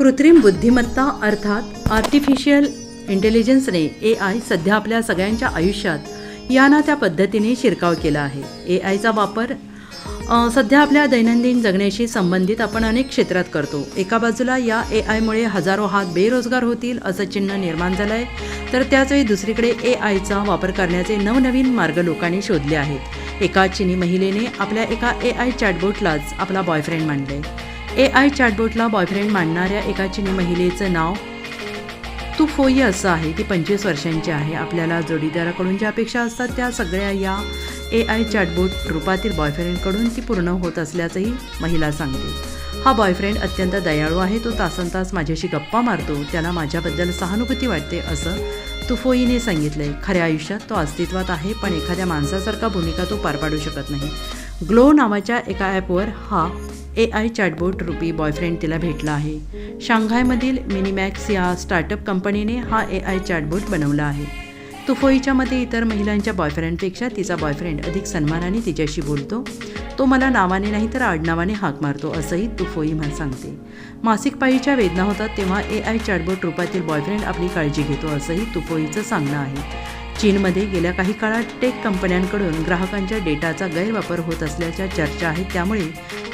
कृत्रिम बुद्धिमत्ता अर्थात आर्टिफिशियल इंटेलिजन्सने ए आय सध्या आपल्या सगळ्यांच्या आयुष्यात या ना त्या पद्धतीने शिरकाव केला आहे. ए आयचा वापर सध्या आपल्या दैनंदिन जगण्याशी संबंधित आपण अनेक क्षेत्रात करतो. एका बाजूला या ए आयमुळे हजारो हात बेरोजगार होतील असं चिन्ह निर्माण झालं आहे तर त्याचवेळी दुसरीकडे ए आयचा वापर करण्याचे नवनवीन मार्ग लोकांनी शोधले आहेत. एका चिनी महिलेने आपल्या एका ए आय चॅटबोटलाच आपला बॉयफ्रेंड मांडले ए आय चॅटबोटला बॉयफ्रेंड मांडणाऱ्या एका चिनी महिलेचं नाव तू फोई असं आहे. ती पंचवीस वर्षांची आहे. आपल्याला जोडीदाराकडून ज्या अपेक्षा असतात त्या सगळ्या या ए आय चॅटबोट रूपातील बॉयफ्रेंडकडून ती पूर्ण होत असल्याचंही महिला सांगते. हा बॉयफ्रेंड अत्यंत दयाळू आहे. तो तासन तास माझ्याशी गप्पा मारतो. त्याला माझ्याबद्दल सहानुभूती वाटते असं तुफोईने सांगितलंय. खऱ्या आयुष्यात तो अस्तित्वात आहे पण एखाद्या माणसासारखा भूमिका तो पार पाडू शकत नाही. ग्लो नावाच्या एका ॲपवर हा ए आय चॅटबोट रुपी बॉयफ्रेंड तिला भेटला आहे. शांघायमधील मिनिमॅक्स या स्टार्टअप कंपनीने हा ए आय चॅटबोट बनवला आहे. तुफोईच्या मते इतर महिलांच्या बॉयफ्रेंडपेक्षा तिचा बॉयफ्रेंड अधिक सन्मानाने तिच्याशी बोलतो. तो मला नावाने नाही तर आडनावाने हाक मारतो असंही तुफोई म्हण सांगते. मासिक पाळीच्या वेदना होतात तेव्हा ए आय चॅटबोट रूपातील बॉयफ्रेंड आपली काळजी घेतो असंही तुफोईचं सांगणं आहे. चीनमध्ये गेल्या काही काळात टेक कंपन्यांकडून ग्राहकांच्या डेटाचा गैरवापर होत असल्याच्या चर्चा आहेत त्यामुळे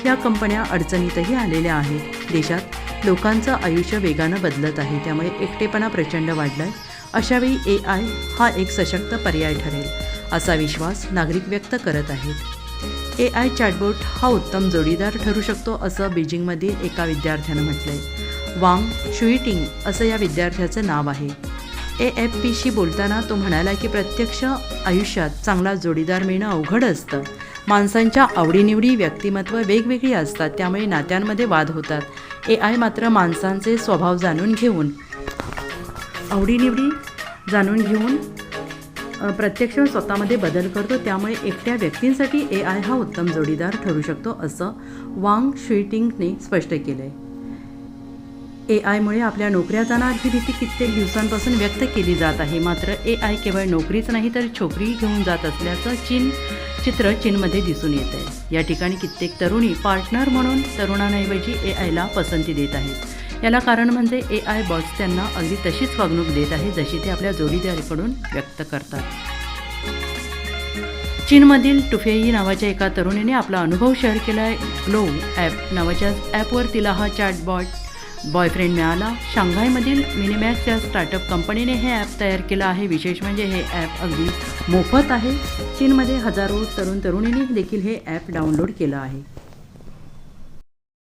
या कंपन्या अडचणीतही आलेल्या आहेत. देशात लोकांचं आयुष्य वेगानं बदलत आहे त्यामुळे एकटेपणा प्रचंड वाढलाय. अशावेळी ए आय हा एक सशक्त पर्याय ठरेल असा विश्वास नागरिक व्यक्त करत आहेत. ए आय चॅटबोट हा उत्तम जोडीदार ठरू शकतो असं बीजिंगमधील एका विद्यार्थ्यानं म्हटलंय. वांग शुईटिंग असं या विद्यार्थ्याचं नाव आहे. ए एफ पीशी बोलताना तो म्हणाला की प्रत्यक्ष आयुष्यात चांगला जोडीदार मिळणं अवघड असतं. माणसांच्या आवडीनिवडी व्यक्तिमत्व वेगवेगळी असतात त्यामुळे नात्यांमध्ये वाद होतात. ए आय मात्र माणसांचे स्वभाव जाणून घेऊन आवडीनिवडी जाणून घेऊन प्रत्यक्ष स्वतःमध्ये बदल करतो त्यामुळे एकट्या व्यक्तींसाठी ए आय हा उत्तम जोडीदार ठरू शकतो असं वांग शुईटिंगने स्पष्ट केलं आहे ए आयमुळे आपल्या नोकऱ्या जाणार ही भीती कित्येक दिवसांपासून व्यक्त केली जात आहे. मात्र ए आय केवळ नोकरीच नाही तर छोकरी घेऊन जात असल्याचं चीन चित्र चीनमध्ये दिसून येत आहे. या ठिकाणी कित्येक तरुणी पार्टनर म्हणून तरुणांऐवजी ए आयला पसंती देत आहेत. याला कारण म्हणजे ए आय बॉट्स त्यांना अगदी तशीच वागणूक देत आहे जशी ते आपल्या जोडीदारीकडून व्यक्त करतात. चीनमधील टुफेई नावाच्या एका तरुणीने आपला अनुभव शेअर केला आहे ग्लो ॲप नावाच्या ॲपवर तिला हा चॅटबॉट बॉयफ्रेंड मिळाला. शांघायमधील मिनिमॅक्स या स्टार्टअप कंपनीने हे ॲप तयार केलं आहे. विशेष म्हणजे हे ॲप अगदी मोफत आहे. चीनमध्ये हजारो तरुण तरुणींनी देखील हे ॲप डाउनलोड केलं आहे.